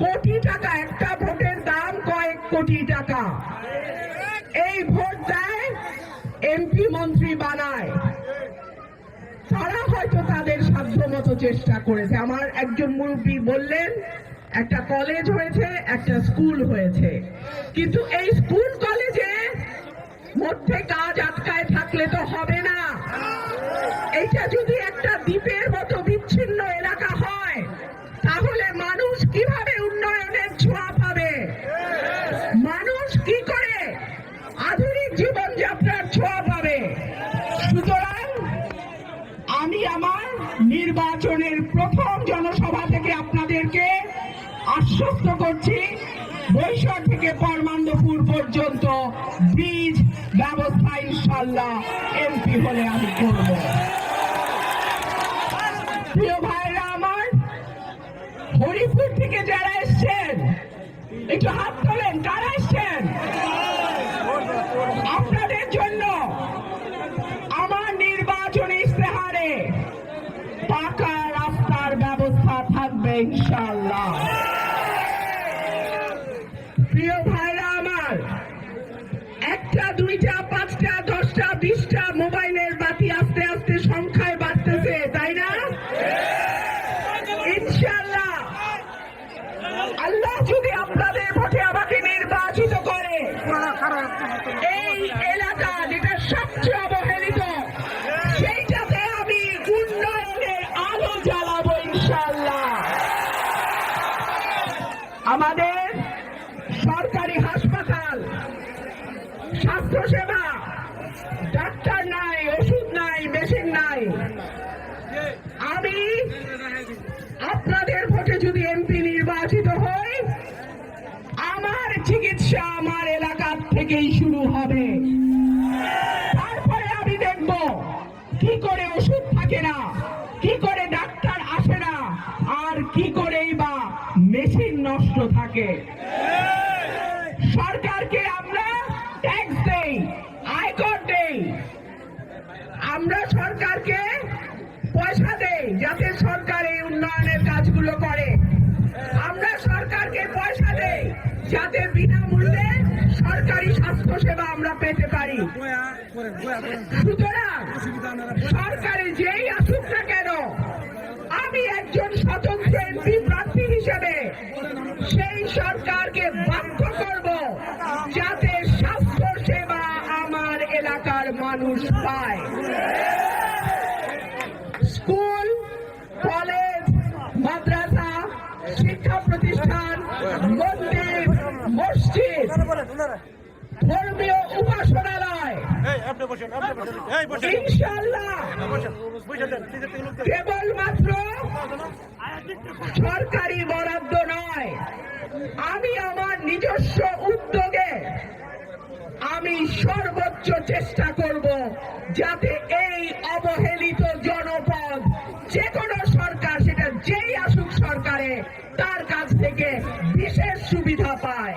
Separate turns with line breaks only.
কোটি টাকা, একটা ভোটের দাম কয়েক কোটি টাকা। এই ভোট দেয় এমপি মন্ত্রী বানায়। তারা হয়তো তাদের সাধ্যমতো চেষ্টা করেছে। আমার একজন মুরব্বী বললেন, একটা কলেজ হয়েছে, একটা স্কুল হয়েছে। কিন্তু এই স্কুল কলেজে মধ্যে কাজ আটকায় থাকলে তো হবে মানুষ কি করে? আধুনিক জীবনযাত্রার ছোঁয়া পাবে। সুতরাং আমি আমার নির্বাচনের প্রথম জনসভা থেকে আপনাদেরকে আশ্বস্ত করছি, বৈশাখ থেকে পরমান্দপুর পর্যন্ত ব্রিজ ব্যবস্থা ইনশাল্লাহ এমপি হলে আমি করব। প্রিয় ভাইরা আমার হরিপুর থেকে যারা এসছেন, একটু হাত তোলেন কারা এসছেন আপনাদের জন্য আমার নির্বাচনী ইস্তেহারে পাকা রাস্তার ব্যবস্থা থাকবে ইনশাল্লাহ প্রিয় একটা, দুইটা, পাঁচটা, দশটা, বিশটা মোবাইলের বাতি আস্তে আস্তে সংখ্যায় বাড়তেছে, তাই না? ইনশাল্লাহ আল্লাহ আপনাদের ভোটে আমাকে নির্বাচিত করে, এই এলাকা যেটা সরকারি হাসপাতাল, স্বাস্থ্যসেবা, ডাক্তার নাই, ওষুধ নাই, মেশিন নাই। আমি আপনাদের ভোটে যদি এমপি নির্বাচিত হই, আমার চিকিৎসা আমার এলাকার থেকেই শুরু হবে। তারপরে আমি দেখব কি করে ওষুধ থাকে না, কি করে ডাক্তার আসে না, আর কি করেই বা মেশিন নষ্ট থাকে। সরকারকে আমরা ট্যাক্স দেই আয়কর দেই। আমরা সরকারকে পয়সা দেই যাতে সরকার এই উন্নয়নের কাজগুলো করে। আমরা সরকারকে পয়সা দেই যাতে বিনামূল্যে সরকারি স্বাস্থ্য সেবা আমরা পেতে পারি। সুতরাং সরকারে যেই আসুক না কেন, আমি একজন স্বতন্ত্র যাতে স্বাস্থ্য সেবা আমার এলাকার মানুষ পায়। স্কুল কলেজ মাদ্রাসা শিক্ষা প্রতিষ্ঠান মন্দির মসজিদ ধর্মীয় উপাসনালয় ইনশাল্লাহ। কেবলমাত্র সরকারি বরাদ্দ নয়। আমি আমার নিজস্ব সর্বোচ্চ চেষ্টা করব যাতে এই অবহেলিত জনপদ যে কোনো সরকার, সেটা যেই আসুক সরকারে, তার কাছ থেকে বিশেষ সুবিধা পায়।